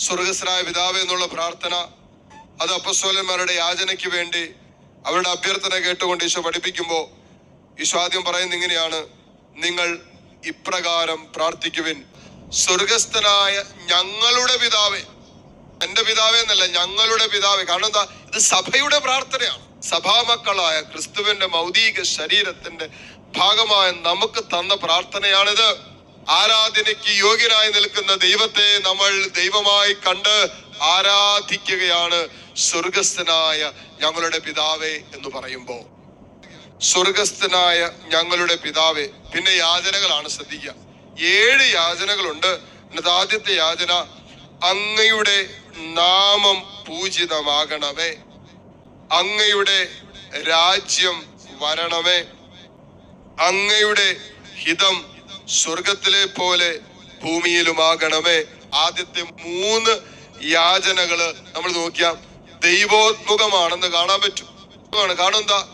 സ്വർഗസ്രായ പിതാവ് എന്നുള്ള പ്രാർത്ഥന അത് അപ്പസ്വലന്മാരുടെ യാചനയ്ക്ക് വേണ്ടി അവരുടെ അഭ്യർത്ഥന കേട്ടുകൊണ്ട് ഈശോ പഠിപ്പിക്കുമ്പോൾ ഈശോ ആദ്യം പറയുന്നത് ഇങ്ങനെയാണ് നിങ്ങൾ ഇപ്രകാരം പ്രാർത്ഥിക്കുവിൻ. സ്വർഗസ്ഥനായ ഞങ്ങളുടെ പിതാവേ. എന്റെ പിതാവേ എന്നല്ല ഞങ്ങളുടെ പിതാവേ. കാരണം എന്താ? ഇത് സഭയുടെ പ്രാർത്ഥനയാണ്. സഭാമക്കളായ ക്രിസ്തുവിന്റെ മൗതിക ശരീരത്തിന്റെ ഭാഗമായ നമുക്ക് തന്ന പ്രാർത്ഥനയാണിത്. ആരാധനയ്ക്ക് യോഗ്യനായി നിൽക്കുന്ന ദൈവത്തെ നമ്മൾ ദൈവമായി കണ്ട് ആരാധിക്കുകയാണ് സ്വർഗസ്ഥനായ ഞങ്ങളുടെ പിതാവേ എന്ന് പറയുമ്പോ സ്വർഗസ്ഥനായ ഞങ്ങളുടെ പിതാവേ. പിന്നെ യാചനകളാണ് ശ്രദ്ധിക്കുക. ഏഴ് യാചനകളുണ്ട്. ആദ്യത്തെ യാചന അങ്ങയുടെ നാമം പൂജിതമാകണമേ. അങ്ങയുടെ രാജ്യം വരണമേ. അങ്ങയുടെ ഹിതം സ്വർഗത്തിലെ പോലെ ഭൂമിയിലുമാകണമേ. ആദ്യത്തെ മൂന്ന് യാചനകൾ നമ്മൾ നോക്കിയാൽ ദൈവോത്മുഖമാണെന്ന് കാണാൻ പറ്റും. കാണും. എന്താ?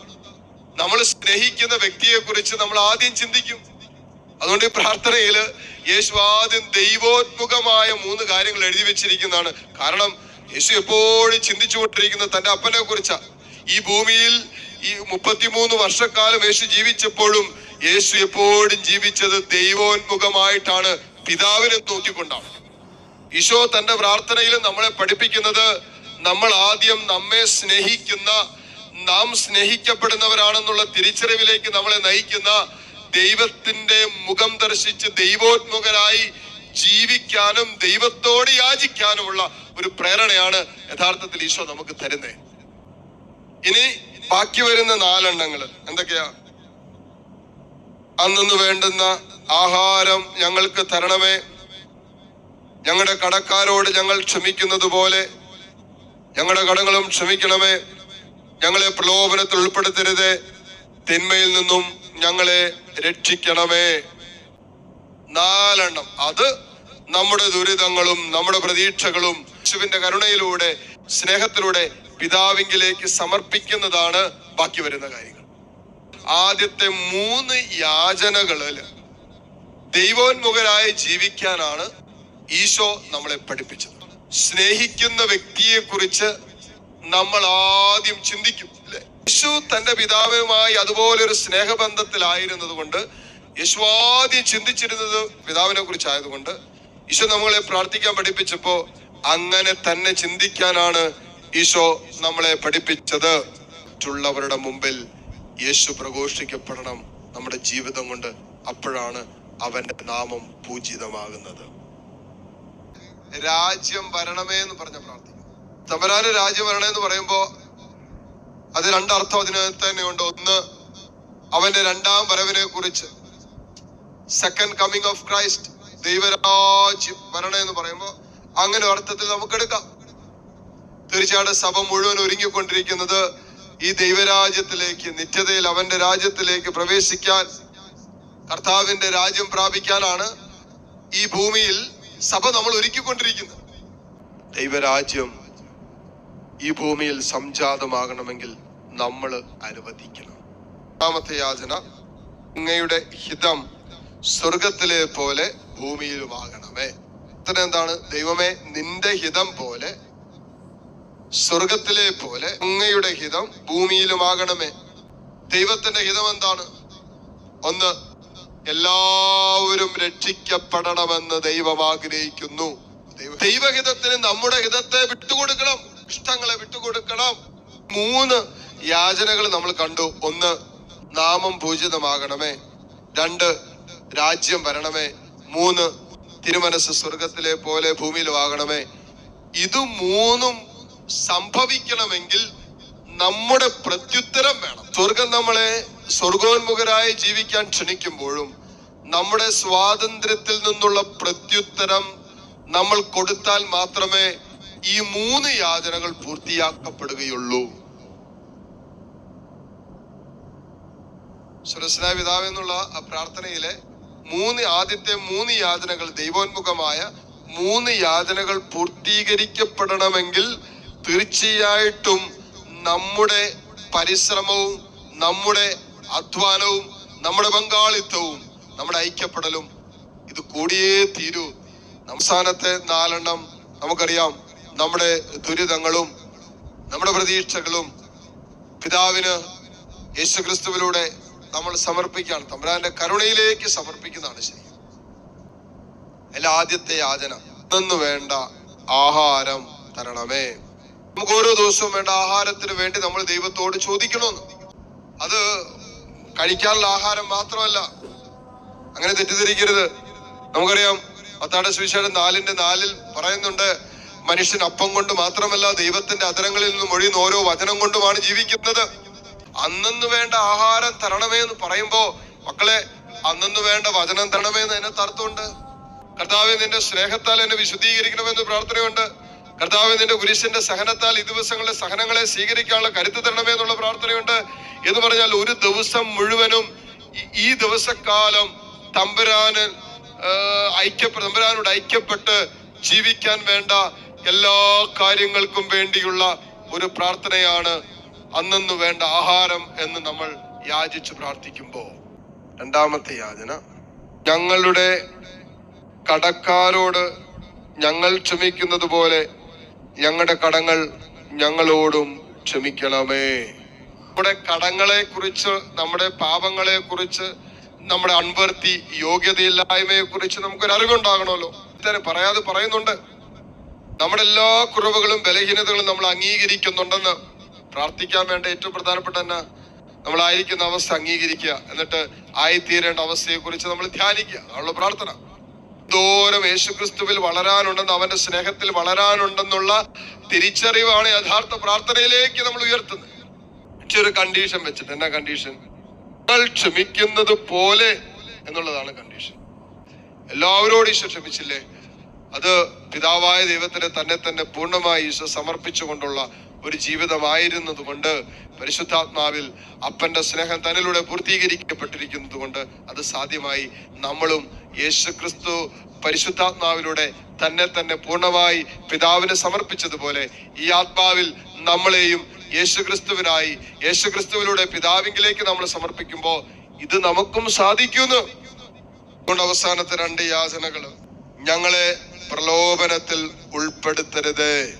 നമ്മൾ സ്നേഹിക്കുന്ന വ്യക്തിയെ കുറിച്ച് നമ്മൾ ആദ്യം ചിന്തിക്കും. അതുകൊണ്ട് ഈ പ്രാർത്ഥനയിൽ യേശു ആദ്യം ദൈവോത്മുഖമായ മൂന്ന് കാര്യങ്ങൾ എഴുതി വെച്ചിരിക്കുന്നതാണ്. കാരണം യേശു എപ്പോഴും ചിന്തിച്ചുകൊണ്ടിരിക്കുന്ന തന്റെ അപ്പനെ കുറിച്ചാ ഈ ഭൂമിയിൽ ഈ മുപ്പത്തിമൂന്ന് വർഷക്കാലം യേശു ജീവിച്ചപ്പോഴും യേശു എപ്പോഴും ജീവിച്ചത് ദൈവോന്മുഖമായിട്ടാണ് പിതാവിനെ നോക്കിക്കൊണ്ടാണ്. ഈശോ തന്റെ പ്രാർത്ഥനയിൽ നമ്മളെ പഠിപ്പിക്കുന്നത് നമ്മൾ ആദ്യം നമ്മെ സ്നേഹിക്കുന്ന നാം സ്നേഹിക്കപ്പെടുന്നവരാണെന്നുള്ള തിരിച്ചറിവിലേക്ക് നമ്മളെ നയിക്കുന്ന ദൈവത്തിന്റെ മുഖം ദർശിച്ച് ദൈവോത്മുഖരായി ജീവിക്കാനും ദൈവത്തോട് യാചിക്കാനുമുള്ള ഒരു പ്രേരണയാണ് യഥാർത്ഥത്തിൽ ഈശോ നമുക്ക് തരുന്നത്. ഇനി ബാക്കി വരുന്ന നാലെണ്ണങ്ങൾ എന്തൊക്കെയാ? അന്നു വേണ്ടുന്ന ആഹാരം ഞങ്ങൾക്ക് തരണമേ. ഞങ്ങളുടെ കടക്കാരോട് ഞങ്ങൾ ക്ഷമിക്കുന്നത് പോലെ ഞങ്ങളുടെ കടങ്ങളും ക്ഷമിക്കണമേ. ഞങ്ങളെ പ്രലോഭനത്തിൽ ഉൾപ്പെടുത്തരുത്. തിന്മയിൽ നിന്നും ഞങ്ങളെ രക്ഷിക്കണമേ. നാലെണ്ണം. അത് നമ്മുടെ ദുരിതങ്ങളും നമ്മുടെ പ്രതീക്ഷകളും യേശുവിന്റെ കരുണയിലൂടെ സ്നേഹത്തിലൂടെ പിതാവിങ്കിലേക്ക് സമർപ്പിക്കുന്നതാണ് ബാക്കി വരുന്ന കാര്യങ്ങൾ. ആദ്യത്തെ മൂന്ന് യാചനകളിൽ ദൈവോന്മുഖരായി ജീവിക്കാനാണ് ഈശോ നമ്മളെ പഠിപ്പിച്ചത്. സ്നേഹിക്കുന്ന വ്യക്തിയെ കുറിച്ച് നമ്മൾ ആദ്യം ചിന്തിക്കും അല്ലെ? യേശു തന്റെ പിതാവുമായി അതുപോലെ ഒരു സ്നേഹബന്ധത്തിലായിരുന്നത് കൊണ്ട് യേശു ആദ്യം ചിന്തിച്ചിരുന്നത് പിതാവിനെ കുറിച്ചായതുകൊണ്ട് ഈശോ നമ്മളെ പ്രാർത്ഥിക്കാൻ പഠിപ്പിച്ചപ്പോ അങ്ങനെ തന്നെ ചിന്തിക്കാനാണ് ഈശോ നമ്മളെ പഠിപ്പിച്ചത്. മറ്റുള്ളവരുടെ മുമ്പിൽ യേശു പ്രഘോഷിക്കപ്പെടണം നമ്മുടെ ജീവിതം കൊണ്ട് അപ്പോഴാണ് അവന്റെ നാമം പൂജിതമാകുന്നത്. രാജ്യം വരണമേ എന്ന് പറഞ്ഞ പ്രാർത്ഥിക്കും തമ്പരാന് രാജ്യം വരണേ എന്ന് പറയുമ്പോ അത് രണ്ടർത്ഥം അതിനകത്ത് തന്നെയുണ്ട് ഒന്ന് അവന്റെ രണ്ടാം വരവിനെ കുറിച്ച്. സെക്കൻഡ് കമ്മിങ് ഓഫ് ക്രൈസ്റ്റ് ദൈവരാജ്യം വരണേ എന്ന് പറയുമ്പോ അങ്ങനെ അർത്ഥത്തിൽ നമുക്ക് എടുക്കാം. തീർച്ചയായിട്ടും സഭ മുഴുവൻ ഒരുങ്ങിക്കൊണ്ടിരിക്കുന്നത് ഈ ദൈവരാജ്യത്തിലേക്ക് നിത്യതയിൽ അവന്റെ രാജ്യത്തിലേക്ക് പ്രവേശിക്കാൻ കർത്താവിന്റെ രാജ്യം പ്രാപിക്കാനാണ് ഈ ഭൂമിയിൽ സഭ നമ്മൾ ഒരുക്കിക്കൊണ്ടിരിക്കുന്നത്. ദൈവരാജ്യം ഈ ഭൂമിയിൽ സംജാതമാകണമെങ്കിൽ നമ്മൾ അനുവദിക്കണം. രണ്ടാമത്തെ യാചന അങ്ങയുടെ ഹിതം സ്വർഗത്തിലെ പോലെ ഭൂമിയിലുമാകണമേ. എന്താണ്? ദൈവമേ നിന്റെ ഹിതം പോലെ സ്വർഗത്തിലെ പോലെ അങ്ങയുടെ ഹിതം ഭൂമിയിലുമാകണമേ. ദൈവത്തിന്റെ ഹിതം എന്താണ് ഒന്ന് എല്ലാവരും രക്ഷിക്കപ്പെടണമെന്ന് ദൈവം ആഗ്രഹിക്കുന്നു. ദൈവ- ദൈവഹിതത്തിന് നമ്മുടെ ഹിതത്തെ വിട്ടുകൊടുക്കണം ഇഷ്ടങ്ങളെ വിട്ടുകൊടുക്കണം. മൂന്ന് യാചനകൾ നമ്മൾ കണ്ടു. ഒന്ന് നാമം പൂജിതമാകണമേ. രണ്ട് രാജ്യം വരണമേ. മൂന്ന് തിരുമനസ് സ്വർഗത്തിലെ പോലെ ഭൂമിയിലുമാകണമേ. ഇത് മൂന്നും സംഭവിക്കണമെങ്കിൽ നമ്മുടെ പ്രത്യുത്തരം വേണം. സ്വർഗം നമ്മളെ സ്വർഗോന്മുഖരായി ജീവിക്കാൻ ക്ഷണിക്കുമ്പോഴും നമ്മുടെ സ്വാതന്ത്ര്യത്തിൽ നിന്നുള്ള പ്രത്യുത്തരം നമ്മൾ കൊടുത്താൽ മാത്രമേ ഈ മൂന്ന് യാതനകൾ പൂർത്തിയാക്കപ്പെടുകയുള്ളൂ. സുരസ്നായ പിതാവെന്നുള്ള ആ പ്രാർത്ഥനയിലെ മൂന്ന് ആദ്യത്തെ മൂന്ന് യാതനകൾ ദൈവോന്മുഖമായ മൂന്ന് യാതനകൾ പൂർത്തീകരിക്കപ്പെടണമെങ്കിൽ തീർച്ചയായിട്ടും നമ്മുടെ പരിശ്രമവും നമ്മുടെ അധ്വാനവും നമ്മുടെ പങ്കാളിത്തവും നമ്മുടെ ഐക്യപ്പെടലും ഇത് കൂടിയേ തീരൂ. അവസാനത്തെ നാലെണ്ണം നമുക്കറിയാം. നമ്മുടെ ദുരിതങ്ങളും നമ്മുടെ പ്രതീക്ഷകളും പിതാവിന് യേശുക്രിസ്തുവിലൂടെ നമ്മൾ സമർപ്പിക്കുകയാണ്. തമ്പുരാന്റെ കരുണയിലേക്ക് സമർപ്പിക്കുന്നതാണ് ശരി. അല്ല ആദ്യത്തെ യാചന. നിന്ന് വേണ്ട. ആഹാരം തരണമേ. നമുക്ക് ഓരോ ദിവസവും വേണ്ട ആഹാരത്തിന് വേണ്ടി നമ്മൾ ദൈവത്തോട് ചോദിക്കണമെന്ന്. അത് കഴിക്കാനുള്ള ആഹാരം മാത്രമല്ല. അങ്ങനെ തെറ്റിദ്ധരിക്കരുത്. നമുക്കറിയാം പത്താട് സുവിശേഷം നാലിന്റെ നാലിൽ പറയുന്നുണ്ട് മനുഷ്യൻ അപ്പം കൊണ്ട് മാത്രമല്ല ദൈവത്തിന്റെ അതരങ്ങളിൽ നിന്നും ഒഴിയുന്ന ഓരോ വചനം കൊണ്ടുമാണ് ജീവിക്കുന്നത്. അന്നു വേണ്ട ആഹാരം തരണമേ എന്ന് പറയുമ്പോ മക്കളെ അന്നു വേണ്ട വചനം തരണമേ എന്ന് അതിനകത്ത് അർത്ഥമുണ്ട് കർത്താവ് നിന്റെ സ്നേഹത്താൽ എന്നെ വിശുദ്ധീകരിക്കണമെന്ന് പ്രാർത്ഥനയുണ്ട്. കർത്താവെ നിന്റെ കുരിശിന്റെ സഹനത്താൽ ഈ ദിവസങ്ങളിലെ സഹനങ്ങളെ സ്വീകരിക്കാനുള്ള കരുത്ത് തരണമേ എന്നുള്ള പ്രാർത്ഥനയുണ്ട്. എന്ന് പറഞ്ഞാൽ ഒരു ദിവസം മുഴുവനും ഈ- ഈ ദിവസക്കാലം തമ്പുരാന് ഐക്യപ്പെട്ട് തമ്പുരാനോട് ഐക്യപ്പെട്ട് ജീവിക്കാൻ വേണ്ട എല്ലാ കാര്യങ്ങൾക്കും വേണ്ടിയുള്ള ഒരു പ്രാർത്ഥനയാണ് അന്നു വേണ്ട ആഹാരം എന്ന് നമ്മൾ യാചിച്ചു പ്രാർത്ഥിക്കുമ്പോൾ രണ്ടാമത്തെ യാചന ഞങ്ങളുടെ കടക്കാരോട് ഞങ്ങൾ ക്ഷമിക്കുന്നത് പോലെ ഞങ്ങളുടെ കടങ്ങൾ ഞങ്ങളോടും ക്ഷമിക്കണമേ. നമ്മുടെ കടങ്ങളെ കുറിച്ച് നമ്മുടെ പാപങ്ങളെ കുറിച്ച് നമ്മുടെ അൺവർത്തി യോഗ്യതയില്ലായ്മയെ കുറിച്ച് നമുക്കൊരു അറിവുണ്ടാകണമല്ലോ ഇത്തരം പറയാതെ പറയുന്നുണ്ട്. നമ്മുടെ എല്ലാ കുറവുകളും ബലഹീനതകളും നമ്മൾ അംഗീകരിക്കുന്നുണ്ടെന്ന് പ്രാർത്ഥിക്കാൻ വേണ്ട ഏറ്റവും പ്രധാനപ്പെട്ട തന്നെ നമ്മളായിരിക്കുന്ന അവസ്ഥ അംഗീകരിക്കുക. എന്നിട്ട് ആയിത്തീരേണ്ട അവസ്ഥയെ കുറിച്ച് നമ്മൾ ധ്യാനിക്കുക. അതുള്ള പ്രാർത്ഥന. ദൂരം യേശുക്രിസ്തുവിൽ വളരാനുണ്ടെന്ന് അവന്റെ സ്നേഹത്തിൽ വളരാനുണ്ടെന്നുള്ള തിരിച്ചറിവാണ് യഥാർത്ഥ പ്രാർത്ഥനയിലേക്ക് നമ്മൾ ഉയർത്തുന്നത്. മറ്റൊരു കണ്ടീഷൻ വെച്ചിട്ട് എന്നാ കണ്ടീഷൻ നിങ്ങൾ ക്ഷമിക്കുന്നത് പോലെ എന്നുള്ളതാണ് കണ്ടീഷൻ എല്ലാവരോടും ഈശോ ക്ഷമിച്ചില്ലേ? അത് പിതാവായ ദൈവത്തിന് തന്നെ തന്നെ പൂർണമായി ഈശോ സമർപ്പിച്ചുകൊണ്ടുള്ള ഒരു ജീവിതമായിരുന്നത് കൊണ്ട് പരിശുദ്ധാത്മാവിൽ അപ്പന്റെ സ്നേഹം തന്നിലൂടെ പൂർത്തീകരിക്കപ്പെട്ടിരിക്കുന്നത് കൊണ്ട് അത് സാധ്യമായി നമ്മളും യേശുക്രിസ്തു പരിശുദ്ധാത്മാവിലൂടെ തന്നെ തന്നെ പൂർണമായി പിതാവിന് സമർപ്പിച്ചതുപോലെ ഈ ആത്മാവിൽ നമ്മളെയും യേശുക്രിസ്തുവിനായി യേശുക്രിസ്തുവിലൂടെ പിതാവിങ്കിലേക്ക് നമ്മൾ സമർപ്പിക്കുമ്പോൾ ഇത് നമുക്കും സാധിക്കുന്നു. അതുകൊണ്ട് അവസാനത്തെ രണ്ട് യാചനകൾ. ഞങ്ങളെ പ്രലോഭനത്തിൽ ഉൾപ്പെടുത്തരുത്.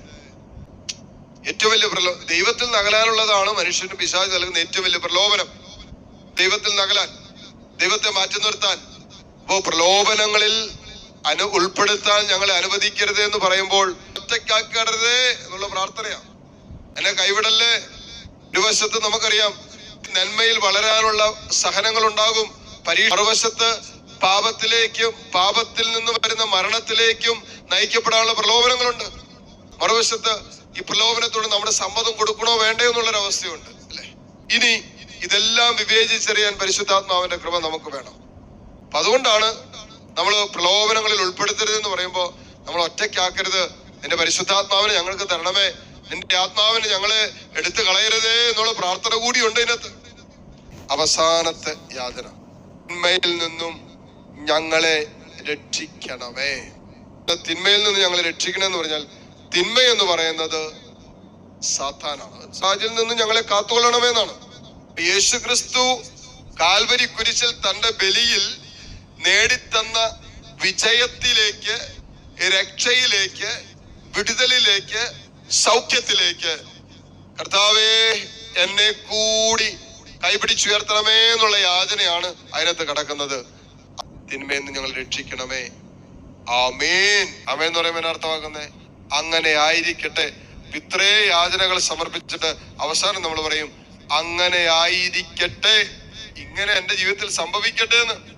ഏറ്റവും വലിയ പ്രലോ ദൈവത്തിൽ നകലാനുള്ളതാണ് മനുഷ്യന് പിശാച് നൽകുന്ന ഏറ്റവും വലിയ പ്രലോഭനം. ദൈവത്തിൽ നകലാൻ ദൈവത്തെ മാറ്റി നിർത്താൻ അപ്പോ പ്രലോഭനങ്ങളിൽ അനു ഉൾപ്പെടുത്താൻ ഞങ്ങളെ അനുവദിക്കരുത് എന്ന് പറയുമ്പോൾ ഒറ്റയ്ക്കാക്കരുത് എന്നുള്ള പ്രാർത്ഥനയാണ്. എന്നെ കൈവിടല്ലേ ഒരു വശത്ത് നമുക്കറിയാം നന്മയിൽ വളരാനുള്ള സഹനങ്ങൾ ഉണ്ടാകും പരീക്ഷ മറുവശത്ത് പാപത്തിലേക്കും പാപത്തിൽ നിന്ന് വരുന്ന മരണത്തിലേക്കും നയിക്കപ്പെടാനുള്ള പ്രലോഭനങ്ങളുണ്ട്. മറുവശത്ത് ഈ പ്രലോഭനത്തോട് നമ്മുടെ സമ്മതം കൊടുക്കണോ വേണ്ടയോ എന്നുള്ളൊരവസ്ഥയുണ്ട് അല്ലെ? ഇനി ഇതെല്ലാം വിവേചിച്ചറിയാൻ പരിശുദ്ധാത്മാവിന്റെ കൃപ നമുക്ക് വേണം. അതുകൊണ്ടാണ് നമ്മൾ പ്രലോഭനങ്ങളിൽ ഉൾപ്പെടുത്തരുത് എന്ന് പറയുമ്പോൾ നമ്മൾ ഒറ്റയ്ക്കാക്കരുത്. നിന്റെ പരിശുദ്ധാത്മാവിനെ ഞങ്ങൾക്ക് തരണമേ. നിന്റെ ആത്മാവിനെ ഞങ്ങളെ എടുത്തു കളയരുതേ എന്നുള്ള പ്രാർത്ഥന കൂടിയുണ്ട് ഇതിനകത്ത്. അവസാനത്തെ യാതന. തിന്മയിൽ നിന്നും ഞങ്ങളെ രക്ഷിക്കണമേ. തിന്മയിൽ നിന്ന് ഞങ്ങളെ രക്ഷിക്കണമെന്ന് പറഞ്ഞാൽ തിന്മ എന്ന് പറയുന്നത് സാത്താനാണ്. സാജിൽ നിന്ന് ഞങ്ങളെ കാത്തുകൊള്ളണമെന്നാണ്. യേശു ക്രിസ്തു കാൽവരി കുരിശിൽ തന്റെ ബലിയിൽ നേടിത്തന്ന വിജയത്തിലേക്ക് രക്ഷയിലേക്ക് വിടുതലിലേക്ക് സൗഖ്യത്തിലേക്ക് കർത്താവേ എന്നെ കൂടി കൈപിടിച്ചുയർത്തണമേ എന്നുള്ള യാചനയാണ് അതിനകത്ത് കിടക്കുന്നത്. തിന്മയിൽ നിന്ന് ഞങ്ങൾ രക്ഷിക്കണമേ. ആമേൻ. ആമേൻ എന്ന് പറയുമ്പോൾ അർത്ഥമാക്കുന്നത്? അർത്ഥമാക്കുന്നേ അങ്ങനെ ആയിരിക്കട്ടെ. ഇത്രേ യാചനകൾ സമർപ്പിച്ചിട്ട് അവസാനം നമ്മൾ പറയും അങ്ങനെ ആയിരിക്കട്ടെ. ഇങ്ങനെ എന്റെ ജീവിതത്തിൽ സംഭവിക്കട്ടെ എന്ന്.